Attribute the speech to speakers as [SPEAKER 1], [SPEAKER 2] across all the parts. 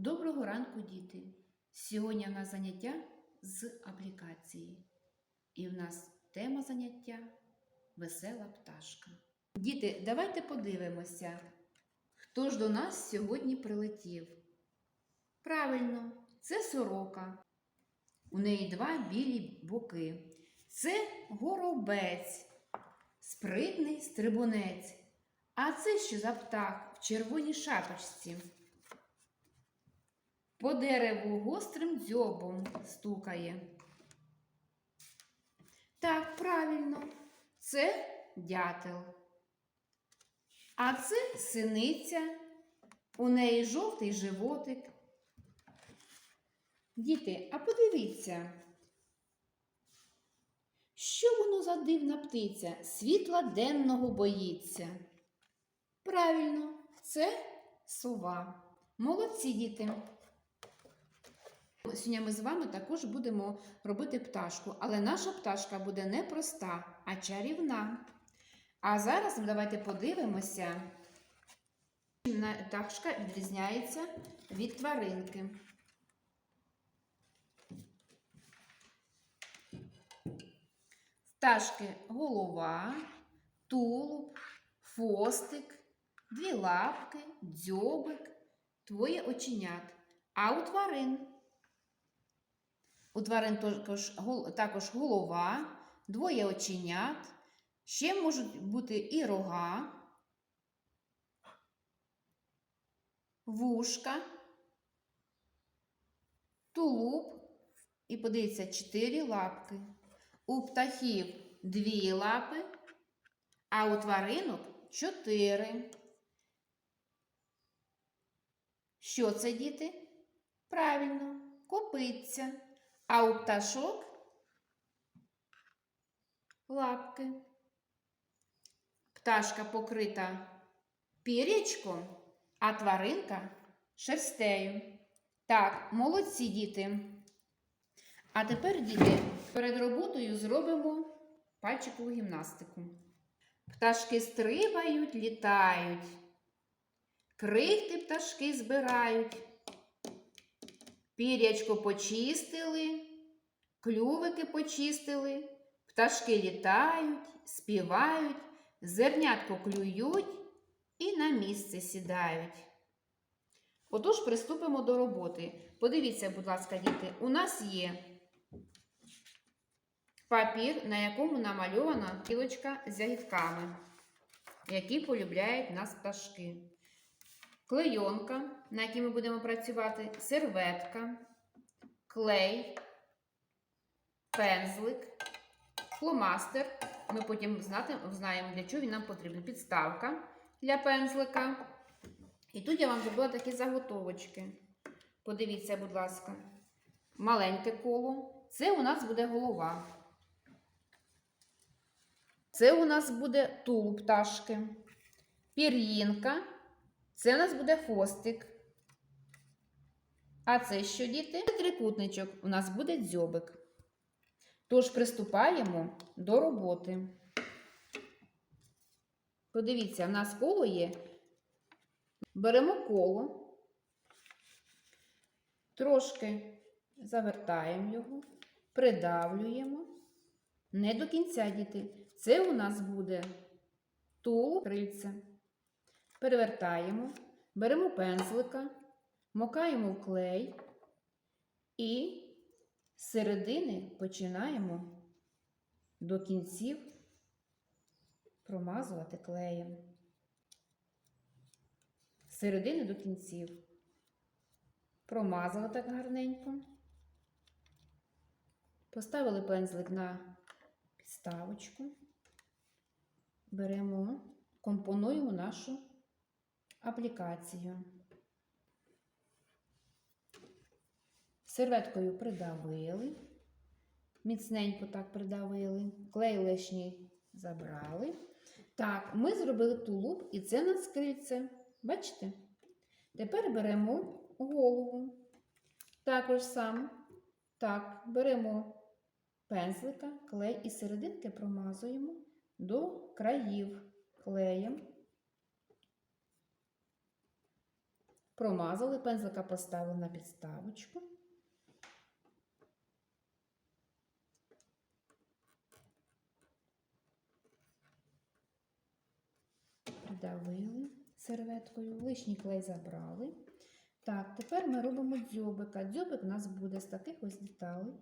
[SPEAKER 1] Доброго ранку, діти! Сьогодні в нас заняття з аплікації. І в нас тема заняття Весела пташка. Діти, давайте подивимося, хто ж до нас сьогодні прилетів. Правильно, це сорока. У неї два білі боки. Це горобець, спритний стрибунець. А це що за птах в червоній шапочці? По дереву гострим дзьобом стукає. Так, правильно, це дятел. А це синиця, у неї жовтий животик. Діти, а подивіться, що воно за дивна птиця, світла денного боїться. Правильно, це сова. Молодці діти. Сьогодні ми з вами також будемо робити пташку, але наша пташка буде не проста, а чарівна. А зараз давайте подивимося, чим пташка відрізняється від тваринки. Пташки голова, тулуб, хвостик, дві лапки, дзьобик, твоє оченят. А у тварин у тварин також, також голова, двоє оченят, ще можуть бути і рога, вушка, тулуб і подивіться, чотири лапки. У птахів дві лапи, а у тваринок чотири. Що це, діти? Правильно, копиться. А у пташок лапки. Пташка покрита пір'ячком, а тваринка шерстею. Так, молодці діти. А тепер, діти, перед роботою зробимо пальчикову гімнастику. Пташки стрибають, літають. Крихти пташки збирають. Пірячко почистили, клювики почистили, пташки літають, співають, зернятко клюють і на місце сідають. Отож, приступимо до роботи. Подивіться, будь ласка, діти, у нас є папір, на якому намальована кілочка з ягідками, які полюбляють нас пташки клейонка, на якій ми будемо працювати, серветка, клей, пензлик, фломастер. Ми потім знати, знаємо, для чого він нам потрібен. Підставка для пензлика. І тут я вам зробила такі заготовочки. Подивіться, будь ласка, маленьке коло. Це у нас буде голова. Це у нас буде тулуб пташки, пір'їнка. Це у нас буде хвостик. А це що, діти? Трикутничок. У нас буде дзьобик. Тож приступаємо до роботи. Подивіться, в нас коло є. Беремо коло, трошки завертаємо його, придавлюємо. Не до кінця, діти. Це у нас буде тулуб крильця. Перевертаємо, беремо пензлика, мокаємо в клей і з середини починаємо до кінців промазувати клеєм. З середини до кінців. Промазали так гарненько. Поставили пензлик на підставочку. Беремо, компонуємо нашу аплікацію. Серветкою придавили, міцненько так придавили, клей лишній забрали. Так, ми зробили тулуб, і це на скрильце. Бачите? Тепер беремо голову. Також сам. Так, беремо пензлика, клей і серединки промазуємо до країв клеєм. Промазали, пензлика поставили на підставочку. Придавили серветкою, лишній клей забрали. Так, тепер ми робимо дзьобика. Дзьобик у нас буде з таких ось деталей.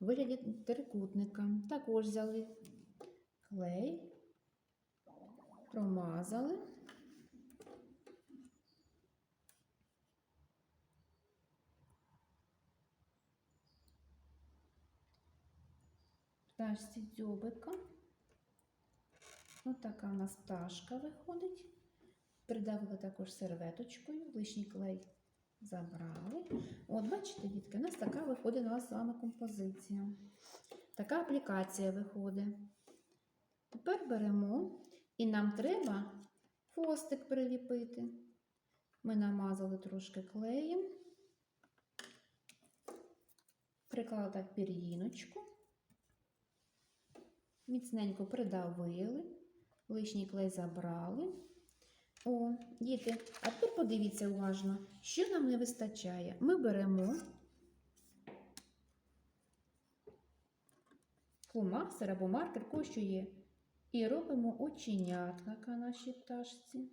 [SPEAKER 1] Вигляді трикутника. Також взяли клей, промазали. Пташці дзьобика. Ось така у нас пташка виходить. Придавили також серветочкою, лишній клей забрали. От, бачите, дітки, у нас така виходить у нас з вами композиція. Така аплікація виходить. Тепер беремо і нам треба хвостик приліпити. Ми намазали трошки клеєм, приклали так пір'їночку, міцненько придавили, лишній клей забрали. О, діти, а тепер подивіться уважно, що нам не вистачає. Ми беремо фломастер або маркер, кого що є, і робимо оченятка на нашій пташці.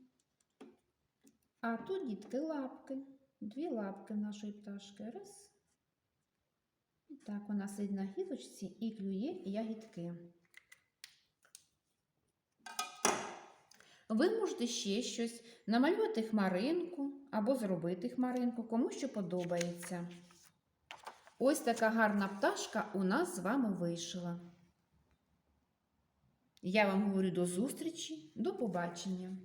[SPEAKER 1] А тут, дітки, лапки. Дві лапки нашої пташки. Раз. І так, вона сидить на гілочці і клює ягідки. Ви можете ще щось намалювати хмаринку або зробити хмаринку, кому що подобається. Ось така гарна пташка у нас з вами вийшла. Я вам говорю до зустрічі, до побачення.